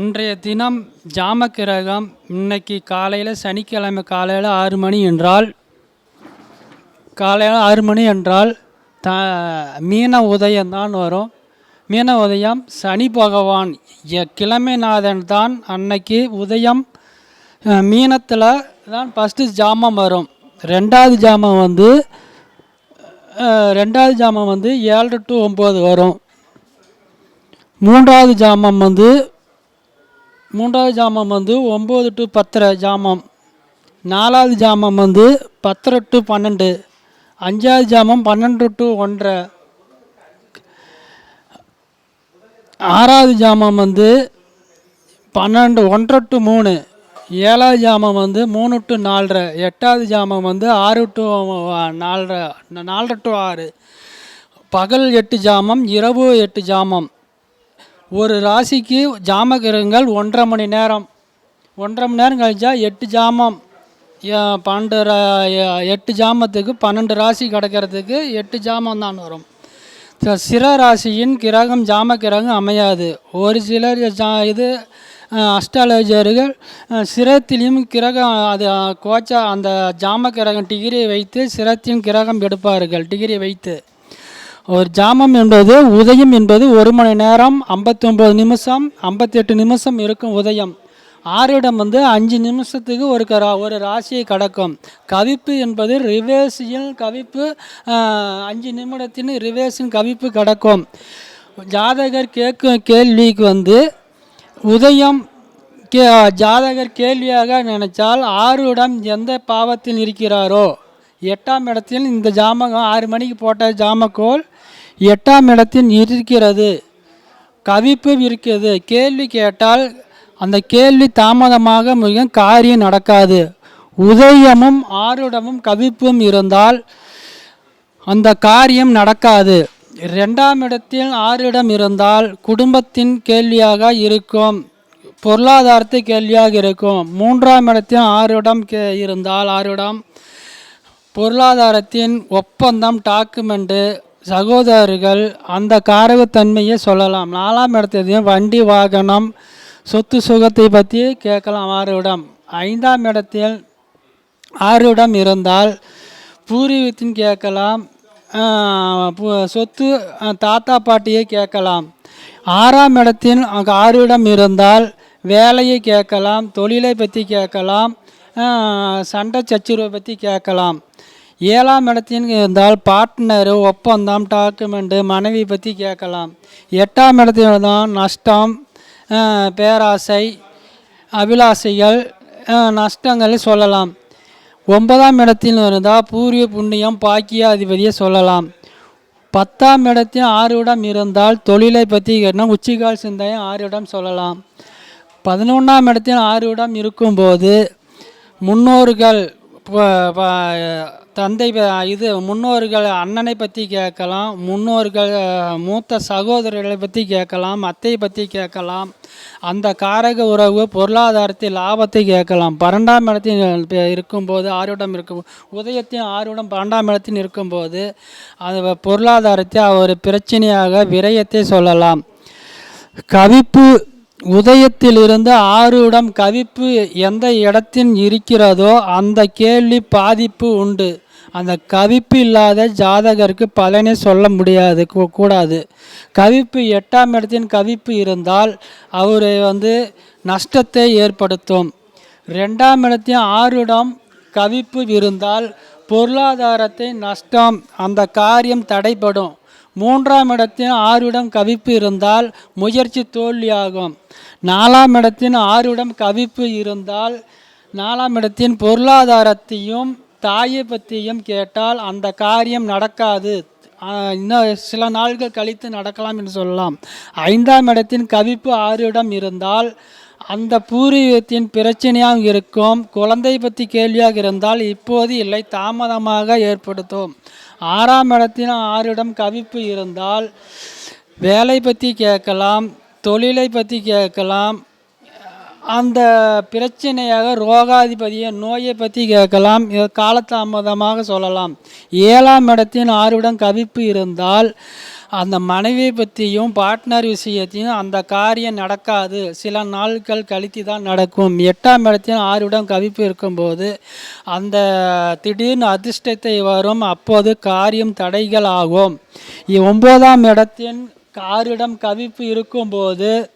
அன்றைய தினம் ஜாமக்கிரகம் இன்னைக்கு காலையில் சனிக்கிழமை காலையில் ஆறு மணி என்றால் காலையில் ஆறு மணி என்றால் த மீன உதயம்தான் வரும். மீன உதயம் சனி பகவான் எ- கிழமைநாதன் தான் அன்னைக்கு உதயம். மீனத்தில் தான் ஃபஸ்ட்டு ஜாமம் வரும். ரெண்டாவது ஜாமம் வந்து ரெண்டாவது ஜாமம் வந்து ஏழு டு ஒம்பது வரும். மூன்றாவது ஜாமம் வந்து மூன்றாவது ஜாமம் வந்து ஒம்பது டு பத்தரை ஜாமம். நாலாவது ஜாமம் வந்து பத்தரை டு பன்னெண்டு. அஞ்சாவது ஜாமம் பன்னெண்டு டு ஒன்றரை. ஆறாவது ஜாமம் வந்து பன்னெண்டு ஒன்றரை டு மூணு. ஏழாவது ஜாமம் வந்து மூணு டு நாலரை. எட்டாவது ஜாமம் வந்து ஆறு டு நாலரை நாலரை டு ஆறு. பகல் எட்டு ஜாமம் இரவு எட்டு ஜாமம். ஒரு ராசிக்கு ஜாமகிரகங்கள் ஒன்றரை மணி நேரம். ஒன்றரை மணி நேரம் கழிச்சா எட்டு ஜாமம். பன்னெண்டு ரா- எட்டு ஜாமத்துக்கு பன்னெண்டு ராசி கிடக்கிறதுக்கு எட்டு ஜாமம் தான் வரும். சிற சிர ராசியின் கிரகம் ஜாம கிரகம் அமையாது. ஒரு சிலர் ஜா இது அஸ்ட்ராலஜர்கள் சிரத்திலையும் கிரகம் அது கோச்சா அந்த ஜாம கிரகம் டிகிரி வைத்து சிரத்தின் கிரகம் எடுப்பார்கள் டிகிரியை வைத்து. ஒரு ஜாமம் என்பது உதயம் என்பது ஒரு மணி நேரம் ஐம்பத்தொம்பது நிமிஷம் ஐம்பத்தெட்டு நிமிஷம் இருக்கும் உதயம். ஆறிடம் வந்து அஞ்சு நிமிஷத்துக்கு ஒரு கரா ஒரு ராசியை கடக்கும். கவிப்பு என்பது ரிவேர்ஸில் கவிப்பு அஞ்சு நிமிடத்தின் ரிவேர்ஸின் கவிப்பு கடக்கும். ஜாதகர் கேட்கும் கேள்விக்கு வந்து உதயம் கே ஜாதகர் கேள்வியாக நினைச்சால் ஆறுடம் எந்த பாவத்தில் இருக்கிறாரோ? எட்டாம் இடத்தில் இந்த ஜாமகம் ஆறு மணிக்கு போட்ட ஜாமக்கோல் எட்டாம் இடத்தில் இருக்கிறது. கவிப்பு இருக்கிறது. கேள்வி கேட்டால் அந்த கேள்வி தாமதமாக மிக காரியம் நடக்காது. உதயமும் ஆருடமும் கவிப்பும் இருந்தால் அந்த காரியம் நடக்காது. ரெண்டாம் இடத்தில் ஆறிடம் இருந்தால் குடும்பத்தின் கேள்வியாக இருக்கும். பொருளாதாரத்தை கேள்வியாக இருக்கும். மூன்றாம் இடத்தில் ஆறிடம் கே இருந்தால் ஆறிடம் பொருளாதாரத்தின் ஒப்பந்தம் டாக்குமெண்ட்டு சகோதரர்கள் அந்த காரகத்தன்மையை சொல்லலாம். நாலாம் இடத்தையும் வண்டி வாகனம் சொத்து சுகத்தை பற்றி கேட்கலாம். ஆறுவிடம். ஐந்தாம் இடத்தில் ஆறுவிடம் இருந்தால் பூர்வீகத்தின் கேட்கலாம். பு- சொத்து தாத்தா பாட்டியை கேட்கலாம். ஆறாம் இடத்தில் அங்கே ஆறுவிடம் இருந்தால் வேலையை கேட்கலாம் தொழிலை பற்றி கேட்கலாம் சண்டை சச்சுரவை பற்றி கேட்கலாம். ஏழாம் இடத்தில் இருந்தால் பார்ட்னரு ஒப்பந்தம் டாக்குமெண்ட்டு மனைவி பற்றி கேட்கலாம். எட்டாம் இடத்தில் தான் நஷ்டம் பேராசை அபிலாசைகள் நஷ்டங்களை சொல்லலாம். ஒன்பதாம் இடத்தில் இருந்தால் பூரிய புண்ணியம் பாக்கிய அதிபதியை சொல்லலாம். பத்தாம் இடத்தில் ஆறுடம் இருந்தால் தொழிலை பற்றி கேட்டால் உச்சிகால் சிந்தையை ஆறுடம் சொல்லலாம். பதினொன்றாம் இடத்தில் ஆறுடம் இருக்கும்போது முன்னோர்கள் தந்தை இது முன்னோர்கள் அண்ணனை பற்றி கேட்கலாம் முன்னோர்கள் மூத்த சகோதரர்களை பற்றி கேட்கலாம் அத்தையை பற்றி கேட்கலாம் அந்த காரக உறவு பொருளாதாரத்தில் லாபத்தை கேட்கலாம். பன்னெண்டாம் இடத்தில் இருக்கும்போது ஆறுடம் இருக்கும் உதயத்தையும் ஆறுடம் பன்னெண்டாம் இடத்தில் இருக்கும்போது அது பொருளாதாரத்தை ஒரு பிரச்சனையாக விரயத்தை சொல்லலாம். கவிப்பு உதயத்திலிருந்து ஆறுடம் கவிப்பு எந்த இடத்தில் இருக்கிறதோ அந்த கேள்வி பாதிப்பு உண்டு. அந்த கவிப்பு இல்லாத ஜாதகருக்கு பலனை சொல்ல முடியாது கூடாது. கவிப்பு எட்டாம் இடத்தின் கவிப்பு இருந்தால் அவரை வந்து நஷ்டத்தை ஏற்படுத்தும். ரெண்டாம் இடத்தையும் ஆறுடம் கவிப்பு இருந்தால் பொருளாதாரத்தை நஷ்டம் அந்த காரியம் தடைப்படும் மூன்றாம் இடத்தின் ஆறுடம் கவிப்பு இருந்தால் முயற்சி தோல்வியாகும். நாலாம் இடத்தின் ஆறுடம் கவிப்பு இருந்தால் நாலாம் இடத்தின் பொருளாதாரத்தையும் தாயை பற்றியும் கேட்டால் அந்த காரியம் நடக்காது. இன்னும் சில நாள்கள் கழித்து நடக்கலாம் என்று சொல்லலாம். ஐந்தாம் இடத்தின் கவிப்பு ஆறிடம் இருந்தால் அந்த பூர்வீகத்தின் பிரச்சனையாக இருக்கும். குழந்தை பற்றி கேள்வியாக இருந்தால் இப்போது இல்லை தாமதமாக ஏற்படுத்தும். ஆறாம் இடத்தின் ஆறிடம் கவிப்பு இருந்தால் வேலை பற்றி கேட்கலாம் தொழிலை பற்றி கேட்கலாம் அந்த பிரச்சனையாக ரோகாதிபதியை நோயை பற்றி கேட்கலாம். இது காலதாமதமாக சொல்லலாம். ஏழாம் இடத்தின் ஆறுவிடம் கவிப்பு இருந்தால் அந்த மனைவியை பற்றியும் பார்ட்னர் விஷயத்தையும் அந்த காரியம் நடக்காது. சில நாட்கள் கழித்து தான் நடக்கும். எட்டாம் இடத்தில் ஆறுவிடம் கவிப்பு இருக்கும்போது அந்த திடீர்னு அதிர்ஷ்டத்தை வரும். அப்போது காரியம் தடைகள் ஆகும். இ- ஒன்பதாம் இடத்தின் ஆறிடம் கவிப்பு இருக்கும்போது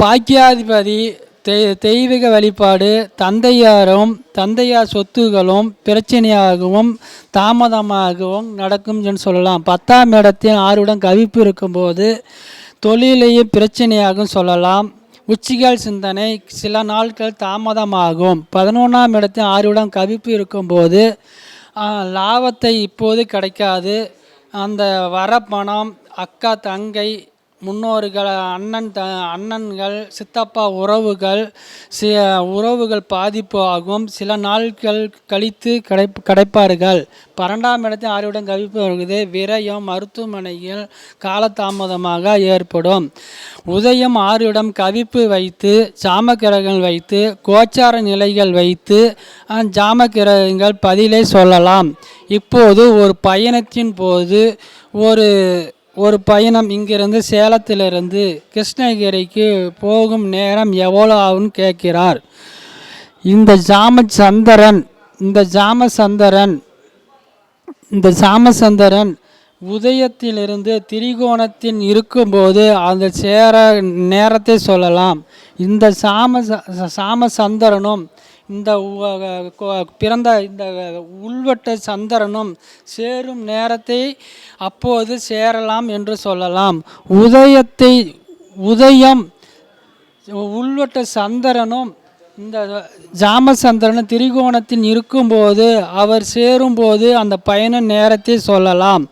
பாக்கியாதிபதி தெ தெய்வீக வழிபாடு தந்தையாரும் தந்தையார் சொத்துகளும் பிரச்சனையாகவும் தாமதமாகவும் நடக்கும் என்று சொல்லலாம். பத்தாம் இடத்தில் ஆறுடன் கவிப்பு இருக்கும்போது தொழிலையும் பிரச்சனையாகவும் சொல்லலாம். உச்சிகள் சிந்தனை சில நாட்கள் தாமதமாகும். பதினொன்றாம் இடத்தில் ஆறுடன் கவிப்பு இருக்கும்போது லாபத்தை இப்போது கிடைக்காது. அந்த வர பணம் அக்கா தங்கை முன்னோர்கள் அண்ணன் த அண்ணன்கள் சித்தப்பா உறவுகள் சி உறவுகள் பாதிப்பு ஆகும். சில நாட்கள் கழித்து கிடை கிடைப்பார்கள். பன்னெண்டாம் இடத்தில் ஆறுவிடம் கவிப்பு விரயம் மருத்துவமனையில் காலதாமதமாக ஏற்படும். உதயம் ஆறுவிடம் கவிப்பு வைத்து ஜாமக்கிரகங்கள் வைத்து கோச்சார நிலைகள் வைத்து ஜாமக்கிரகங்கள் பதிலை சொல்லலாம். இப்போது ஒரு பயணத்தின் போது ஒரு ஒரு பயணம் இங்கிருந்து சேலத்திலிருந்து கிருஷ்ணகிரிக்கு போகும் நேரம் எவ்வளோ ஆகும்னு கேட்கிறார். இந்த ஜாமசந்தரன் இந்த ஜாமசந்தரன் இந்த ஜாமசந்தரன் உதயத்திலிருந்து திரிகோணத்தில் இருக்கும்போது அந்த சேர நேரத்தை சொல்லலாம். இந்த சாம ச- இந்த பிறந்த இந்த உள்வட்ட சந்திரனும் சேரும் நேரத்தை அப்போது சேரலாம் என்று சொல்லலாம். உதயத்தை உதயம் உள்வட்ட சந்திரனும் இந்த ஜாமசந்திரன் திரிகோணத்தில் இருக்கும்போது அவர் சேரும்போது அந்த பயண நேரத்தை சொல்லலாம்.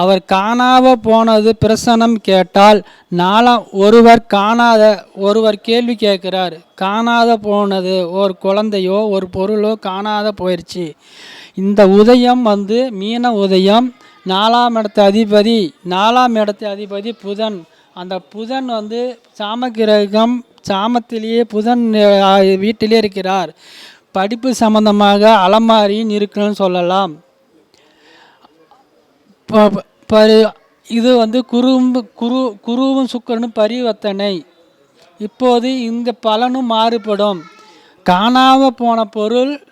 அவர் காணாம போனது பிரசனம் கேட்டால் நாலாம் ஒருவர் காணாத ஒருவர் கேள்வி கேட்கிறார். காணாத போனது ஒரு குழந்தையோ ஒரு பொருளோ காணாத போயிடுச்சு இந்த உதயம் வந்து மீன உதயம். நாலாம் இடத்து அதிபதி நாலாம் இடத்து அதிபதி புதன். அந்த புதன் வந்து சாமக்கிரகம் சாமத்திலேயே புதன் வீட்டிலே இருக்கிறார். படிப்பு சம்பந்தமாக அலமாரியும் இருக்குன்னு சொல்லலாம். ப- பரி- இது வந்து குறும்பு குரு குருவும் சுக்கரனும் பரிவர்த்தனை. இப்போது இந்த பலனும் மாறுபடும். காணாம போன பொருள்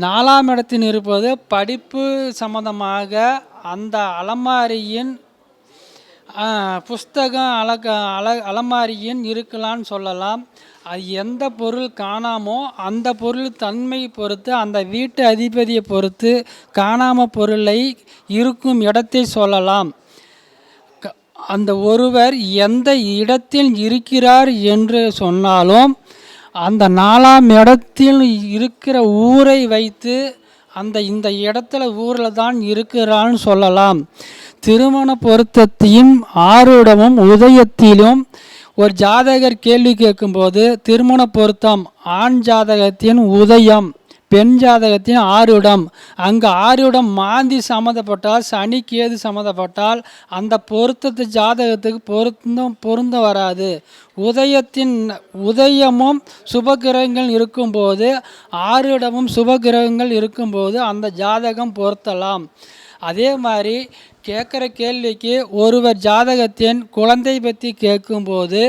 நாலாம் இடத்தில் இருப்பது படிப்பு சம்பந்தமாக அந்த அலமாரியின் புஸ்தகம் அலக அல அலமாரியின் இருக்கலான்னு சொல்லலாம். அது எந்த பொருள் காணாமோ அந்த பொருள் தன்மை பொறுத்து அந்த வீட்டு அதிபதியை பொறுத்து காணாம பொருளை இருக்கும் இடத்தை சொல்லலாம். க- அந்த ஒருவர் எந்த இடத்தில் இருக்கிறார் என்று சொன்னாலும் அந்த நாலாம் இடத்தில் இருக்கிற ஊரை வைத்து அந்த இந்த இடத்துல ஊரில் தான் இருக்கிறான்னு சொல்லலாம். திருமண பொருத்தத்தையும் ஆறுடமும் உதயத்திலும் ஒரு ஜாதகர் கேள்வி கேட்கும்போது திருமண பொருத்தம் ஆண் ஜாதகத்தின் உதயம். பெண் ஜாதகத்தின் ஆறுடம். அங்கே ஆறுடம் மாந்தி சம்மந்தப்பட்டால் சனி கேது சம்மந்தப்பட்டால் அந்த பொருத்தத்து ஜாதகத்துக்கு பொருத்தம் பொருந்த வராது. உதயத்தின் உதயமும் சுபகிரகங்கள் இருக்கும்போது ஆறுடமும் சுபகிரகங்கள் இருக்கும்போது அந்த ஜாதகம் பொருத்தலாம். அதே மாதிரி கேட்குற கேள்விக்கு ஒருவர் ஜாதகத்தின் குழந்தை பற்றி கேட்கும்போது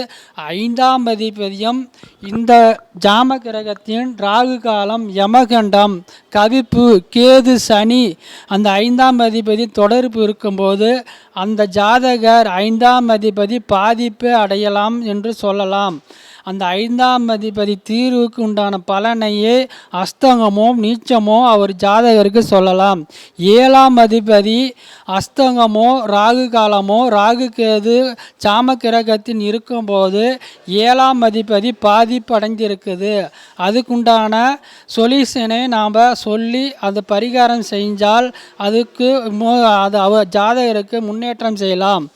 ஐந்தாம் அதிபதியம் இந்த ஜாம கிரகத்தின் ராகு காலம் யமகண்டம் கவிப்பு கேது சனி அந்த ஐந்தாம் அதிபதி தொடர்பு இருக்கும்போது அந்த ஜாதகர் ஐந்தாம் அதிபதி பாதிப்பு அடையலாம் என்று சொல்லலாம். அந்த ஐந்தாம் அதிபதி தீர்வுக்கு உண்டான பலனையே அஸ்தங்கமோ நீச்சமோ அவர் ஜாதகருக்கு சொல்லலாம். ஏழாம் அதிபதி அஸ்தங்கமோ ராகு காலமோ ராகு கேது சாம கிரகத்தின் இருக்கும்போது ஏழாம் அதிபதி பாதிப்பு அடைஞ்சிருக்குது அதுக்குண்டான சொல்யூஷனை நாம் சொல்லி அந்த பரிகாரம் செஞ்சால் அதுக்கு மு- அது அவ ஜாதகருக்கு முன்னேற்றம் செய்யலாம்.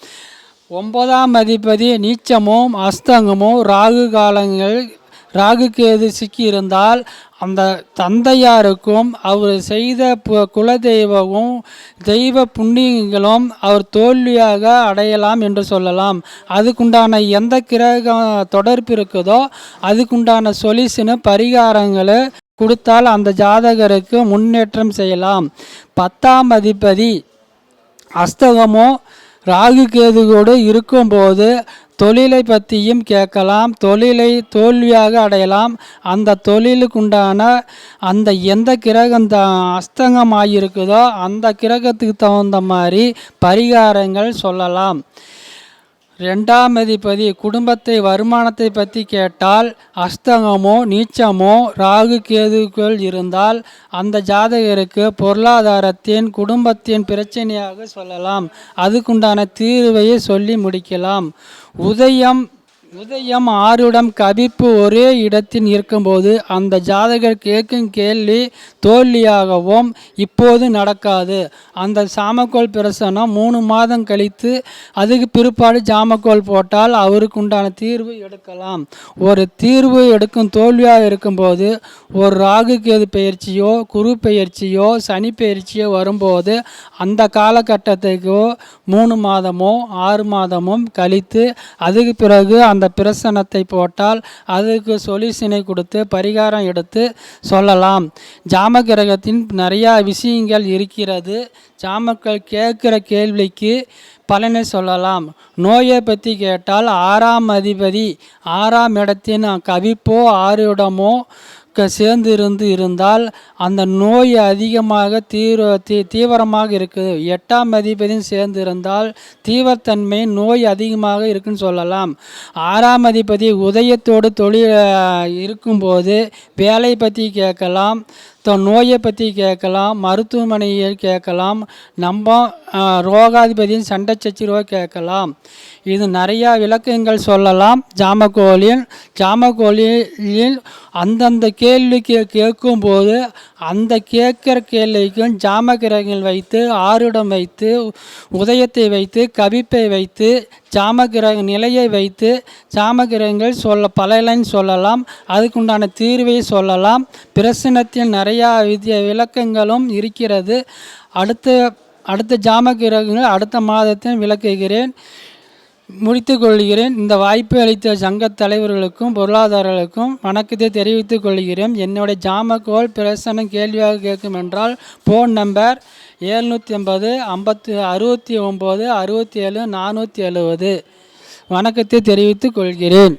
ஒன்பதாம் அதிபதி நீச்சமும் அஸ்தங்கமும் ராகு காலங்கள் ராகு கேது சிக்கியிருந்தால் அந்த தந்தையாருக்கும் அவர் செய்த பு- குலதெய்வமும் தெய்வ புண்ணியங்களும் அவர் தோல்வியாக அடையலாம் என்று சொல்லலாம். அதுக்குண்டான எந்த கிரக தொடர்பு இருக்குதோ அதுக்குண்டான சொல்யூஷனு பரிகாரங்களை கொடுத்தால் அந்த ஜாதகருக்கு முன்னேற்றம் செய்யலாம். பத்தாம் அதிபதி அஸ்தகமோ ராகு கேதுவோடு இருக்கும்போது தொழிலை பற்றியும் கேட்கலாம். தொழிலை தோல்வியாக அடையலாம். அந்த தொழிலுக்குண்டான அந்த எந்த கிரகம் த அஸ்தங்கமாகிருக்குதோ அந்த கிரகத்துக்கு தகுந்த மாதிரி பரிகாரங்கள் சொல்லலாம். ரெண்டாம் அதிபதி குடும்பத்தை வருமானத்தை பற்றி கேட்டால் அஸ்தங்கமோ நீச்சமோ ராகு கேதுக்குள் இருந்தால் அந்த ஜாதகருக்கு பொருளாதாரத்தின் குடும்பத்தின் பிரச்சனையாக சொல்லலாம். அதுக்குண்டான தீர்வையை சொல்லி முடிக்கலாம். உதயம் உதயம் ஆறுடம் கவிப்பு ஒரே இடத்தில் இருக்கும்போது அந்த ஜாதகர் கேட்கும் கேள்வி தோல்வியாகவும் இப்போது நடக்காது. அந்த சாமக்கோள் பிரசனம் மூணு மாதம் கழித்து அதுக்கு பிற்பாடு ஜாமக்கோள் போட்டால் அவருக்கு உண்டான தீர்வு எடுக்கலாம். ஒரு தீர்வு எடுக்கும் தோல்வியாக இருக்கும்போது ஒரு ராகு கேது பயிற்சியோ குரு பயிற்சியோ சனி பயிற்சியோ வரும்போது அந்த காலகட்டத்துக்கோ மூணு மாதமோ ஆறு மாதமும் கழித்து அதுக்கு பிறகு அந்த பிரசனத்தை போட்டால் அதுக்கு சொல்யூஷனை கொடுத்து பரிகாரம் எடுத்து சொல்லலாம். ஜாம கிரகத்தின் நிறையா விஷயங்கள் இருக்கிறது. ஜாமக்கள் கேட்குற கேள்விக்கு பலனை சொல்லலாம். நோயை பற்றி கேட்டால் ஆறாம் அதிபதி ஆறாம் இடத்தின் கவிப்போ ஆறு இடமோ சேர்ந்து இருந்து இருந்தால் அந்த நோய் அதிகமாக தீவிர தீ தீவிரமாக இருக்குது. எட்டாம் அதிபதியும் சேர்ந்து இருந்தால் தீவிரத்தன்மை நோய் அதிகமாக இருக்குன்னு சொல்லலாம். ஆறாம் அதிபதி உதயத்தோடு தொழில் இருக்கும்போது வேலை பற்றி கேட்கலாம். தன் நோயை பற்றி கேட்கலாம் மருத்துவமனையை கேட்கலாம் நம்ம ரோகாதிபதியின் சண்டை சச்சிரோ கேட்கலாம். இது நிறையா விளக்கங்கள் சொல்லலாம். ஜாமக்கோலில் ஜாமக்கோலில் அந்தந்த கேள்விக்கு கேட்கும்போது அந்த கேட்குற கேள்விக்கும் ஜாமகிரகங்கள் வைத்து ஆருடம் வைத்து உதயத்தை வைத்து கவிப்பை வைத்து ஜாமகிரக நிலையை வைத்து ஜாமகிரகங்கள் சொல்ல பலன் சொல்லலாம். அதுக்குண்டான தீர்வை சொல்லலாம். பிரசனத்தில் நிறையா விதிய விளக்கங்களும் இருக்கிறது. அடுத்த அடுத்த ஜாமகிரகங்கள் அடுத்த மாதத்தில் விளக்குகிறேன். முடித்துக் கொள்கிறேன். இந்த வாய்ப்பு அளித்த சங்க தலைவர்களுக்கும் பொருளாதாரர்களுக்கும் வணக்கத்தை தெரிவித்துக் கொள்கிறேன். என்னுடைய ஜாமக்கோல் பிரசனம் கேள்வியாக கேட்கும் என்றால் ஃபோன் நம்பர் ஏழ்நூற்றி ஐம்பது ஐம்பத்து அறுபத்தி ஒம்பது அறுபத்தி ஏழு நானூற்றி எழுபது வணக்கத்தை தெரிவித்துக் கொள்கிறேன்.